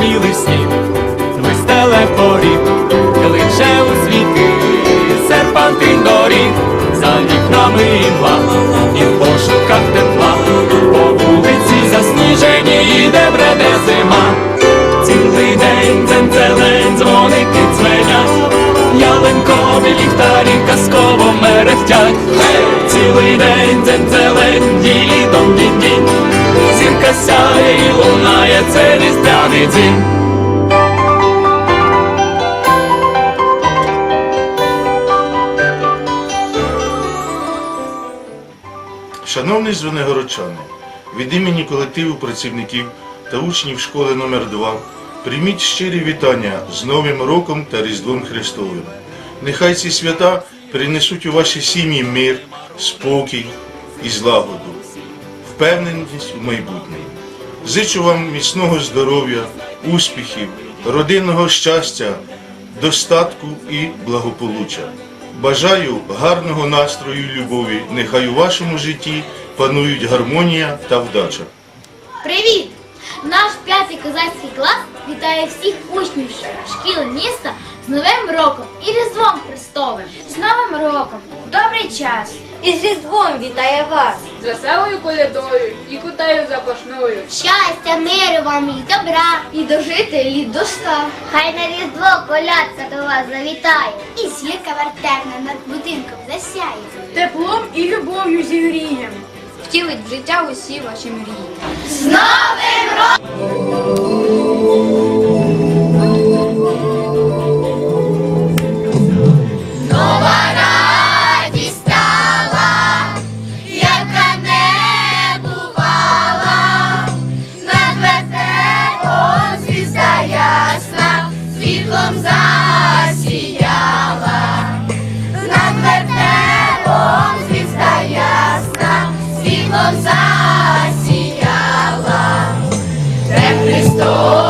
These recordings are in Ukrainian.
білий сніг, вистеле поріг, кличе у світи, серпантин доріг, за вікнами імла, і в пошуках тепла, по вулиці засніжені, де бреде зима. Цілий день дзень-зелень, дзвоники дзвенять, ялинкові ліхтарі казково мерехтять. Цілий день дзень-зелень, дідом дінь-дінь, зірка різдвяний дзвін. Шановні звенигородчани, від імені колективу працівників та учнів школи номер 2 прийміть щирі вітання з Новим роком та Різдвом Христовим. Нехай ці свята принесуть у ваші сім'ї мир, спокій і злагоду, впевненість у майбутнє. Зичу вам міцного здоров'я, успіхів, родинного щастя, достатку і благополуччя. Бажаю гарного настрою любові. Нехай у вашому житті панують гармонія та вдача. Привіт! Наш п'ятий козацький клас вітає всіх учнів шкіл міста Новим роком і Різдвом Христовим. З Новим роком! Добрий час! І з Різдвом вітає вас! з веселою колядою і кутею запашною. Щастя, миру вам і добра, і дожити літ до ста. Хай на Різдво колядка до вас завітає, і зірка вертепна над будинком засяє. Теплом і любов'ю зігрієм. Втілить в життя усі ваші мрії. З Новим роком! Світлом засіяла, де Христос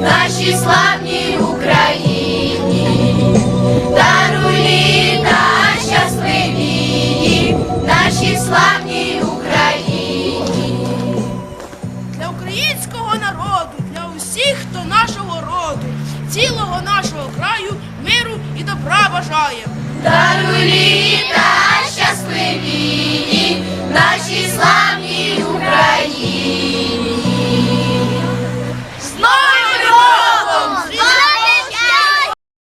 нашій славній Україні, даруй літа щасливі, нашій славній Україні. для українського народу, для усіх, хто нашого роду, цілого нашого краю, миру і добра бажає. Даруй літа щасливі,